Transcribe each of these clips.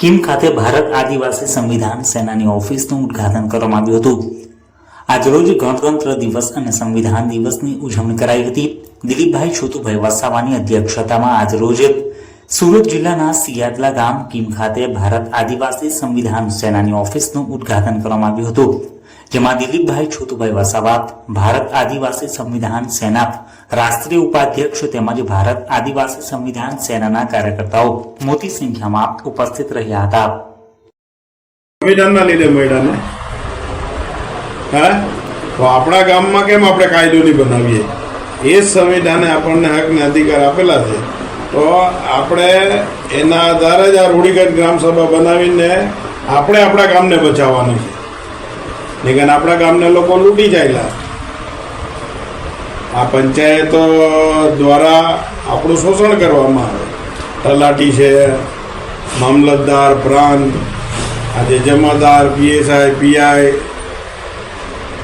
Kim ખાતે ભારત આદિવાસી સંવિધાન સેનાની ઓફિસનું ઉદ્ઘાટન કરવામાં આવ્યું હતું. આજરોજ ગણતંત્ર દિવસ અને સંવિધાન દિવસની ઉજવણી કરાઈ હતી. દિલીપભાઈ છોતુભાઈ વસાવાની અધ્યક્ષતામાં આજરોજ સુરત જિલ્લાના સિયાદલા ગામ કિમ ખાતે ભારત આદિવાસી સંવિધાન સેનાની ઓફિસનું ઉદ્ઘાટન કરવામાં આવ્યું હતું. જેમાં દિલીપભાઈ છોતુભાઈ વસાવા ભારત આદિવાસી સંવિધાન સેના રાષ્ટ્રીય ઉપાધ્યક્ષ તેમજ ભારત આદિવાસી સંવિધાન સેનાના કાર્યકર્તાઓ મોટી સંખ્યામાં ઉપસ્થિત રહ્યા હતા. સંવિધાનના લીધે મળ્યા હા? તો આપણા ગામમાં કેમ આપણે કાયદો નહીં બનાવીએ? એ સંવિધાને આપણને હક ને અધિકાર આપેલા છે. તો આપણે એના આધારે જ આ રૂઢિગત ગ્રામસભા બનાવીને આપણે આપણા ગામને બચાવવાનું છે. નહીં આપણા ગામના લોકો લૂંટી જાયેલા. આ પંચાયતો દ્વારા આપણું શોષણ કરવામાં આવે. તલાટી છે, મામલતદાર, પ્રાંત, આજે જમાદાર, પીએસઆઈ, પીઆઈ,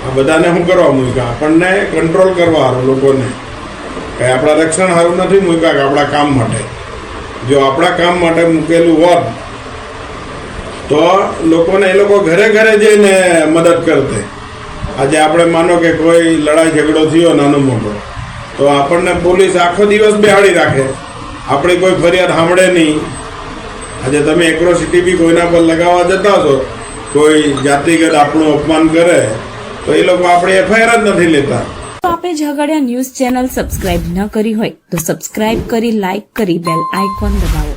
આ બધાને શું કરવા મૂક્યા? આપણને કંટ્રોલ કરવા હારો લોકોને. કંઈ આપણા રક્ષણ સારું નથી મૂક્યા કે આપણા કામ માટે. જો આપણા કામ માટે મૂકેલું હોત તો લોકોને એ લોકો ઘરે ઘરે જઈને મદદ કરતે આજે આપણે માનો કે કોઈ લડાઈ ઝઘડો થયો નાનો મોટો, તો આપણને પોલીસ આખો દિવસ બેહાડી રાખે. આપણી કોઈ ફરિયાદ સાંભળે નહીં. આજે તમે એક્રોસિટી બી કોઈના પર લગાવવા જતા છો, કોઈ જાતિગત આપણું અપમાન કરે, તો એ લોકો આપણી એફઆઈઆર જ નથી લેતા. આપે ઝઘડિયા ન્યૂઝ ચેનલ સબસ્ક્રાઇબ ન કરી હોય, તો સબસ્ક્રાઇબ કરી, લાઇક કરી, બેલ આઇકોન દબાવો.